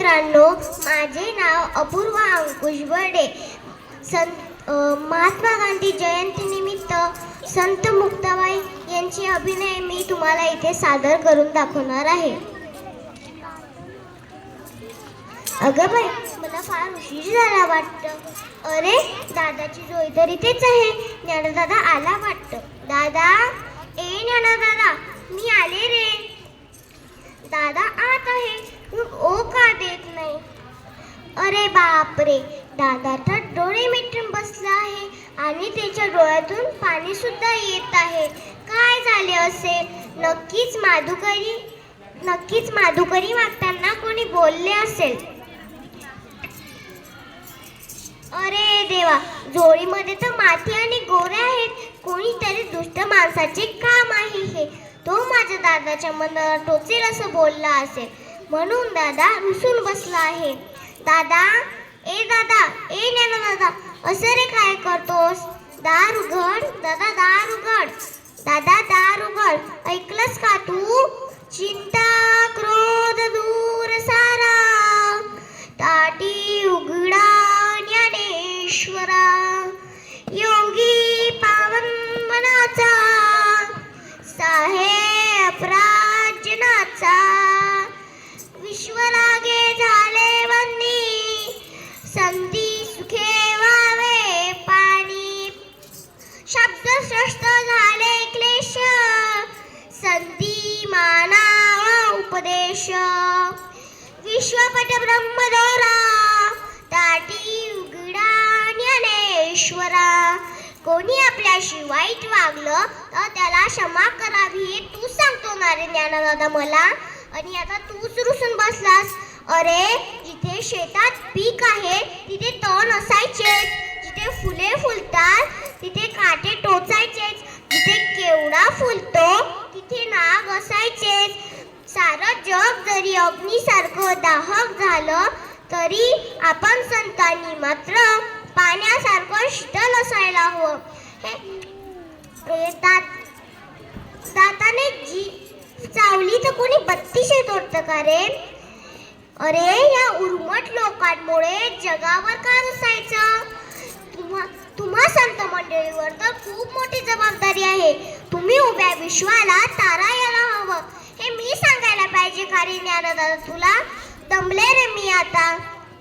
मित्रांनो माझे नाव अपूर्वा अंकुश बर्डे. संत महात्मा गांधी जयंतीनिमित्त संत मुक्ताबाई यांचे अभिनय मी तुम्हाला इथे सादर करून दाखवणार आहे. अगं बाई मला फार उशीर झाला वाटतं. अरे दादाची जोई तर इथेच आहे. ज्ञानदादा आला वाटतं. दादा ए ज्ञानदादा मी आले रे दादा आत आहे मग ओ का देत नाही अरे बापरे दादा तर डोळे मिटून बसला आहे आणि त्याच्या डोळ्यातून पाणी सुद्धा येत आहे. काय झाले असे? नक्कीच माधुकरी नक्कीच माधुकरी मागताना कोणी बोलले असेल? अरे देवा झोळीमध्ये तर माती आणि गोरे आहेत. कोणीतरी दुष्ट माणसाचे काम आहे हे. तो माझ्या दादाच्या मनाला टोचेल असं बोलला असेल. म्हणून दादा रुसून बसला आहे. दादा ए दादा ए ज्ञान दादा असं रे काय करतोस? दार उघड दादा दार उघड. दादा दार उघड. ऐकलंस का तू? चिंता क्रोध दूर शब्द श्रेष्ठ झाले क्लेश संधी उपदेश। विश्वपट ब्रह्मदोरा ताटी उघडा ज्ञानेश्वरा। कोणी आपल्याशी वाईट वागलं तर त्याला क्षमा करावी हे तू सांगतो ना रे ज्ञानदादा मला. आणि आता तूच रुसून बसलास. अरे जिथे शेतात पीक आहे तिथे तण असायचे. जिथे फुले फुलतात तिथे काटे टोचायचेच. जिथे केवडा फुलतो तिथे नाग असायचेच. सारं जग जरी अग्निसारखं दाहक झालं तरी आपण संतांनी मात्र पाण्यासारखं शीतल असायला हवं. हे दात दाताने जी चावली तर कोणी बत्तीशे तोडतं का रे? अरे या उर्मट लोकांमुळे जगावर का असायचं? तुम्हा तुम्हा संत मंडळीवर तर खूप मोठी जबाबदारी आहे. तुम्ही उभ्या विश्वाला तारा यायला हवं. हे मी सांगायला पाहिजे का ज्ञान ज्ञानदादा तुला. दमले रे मी आता.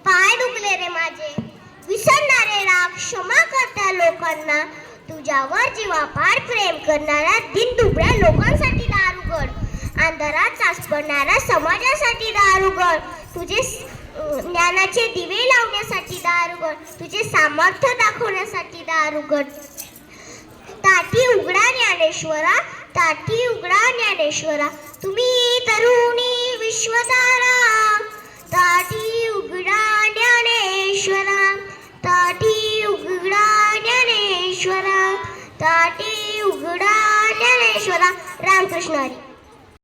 पाय दुखले रे माझे. विसरणारे राग क्षमा करत्या लोकांना. तुझ्यावर जीवापार प्रेम करणाऱ्या दिनदुबळ्या लोकांसाठी दार उघड अंधारात चाचपणाऱ्या समाजासाठी दार उघड तुझे ज्ञानाचे दिवे लावण्यासाठी दारुगड. तुझे सामर्थ्य दाखवण्यासाठी दारुगड. ताटी उघडा ज्ञानेश्वरा ताटी उघडा ज्ञानेश्वरा. तुम्ही तरुणी विश्वतारा ताटी उघडा ज्ञानेश्वरा. ताटी उघडा ज्ञानेश्वरा. ताटी उघडा ज्ञानेश्वरा. रामकृष्ण हरी.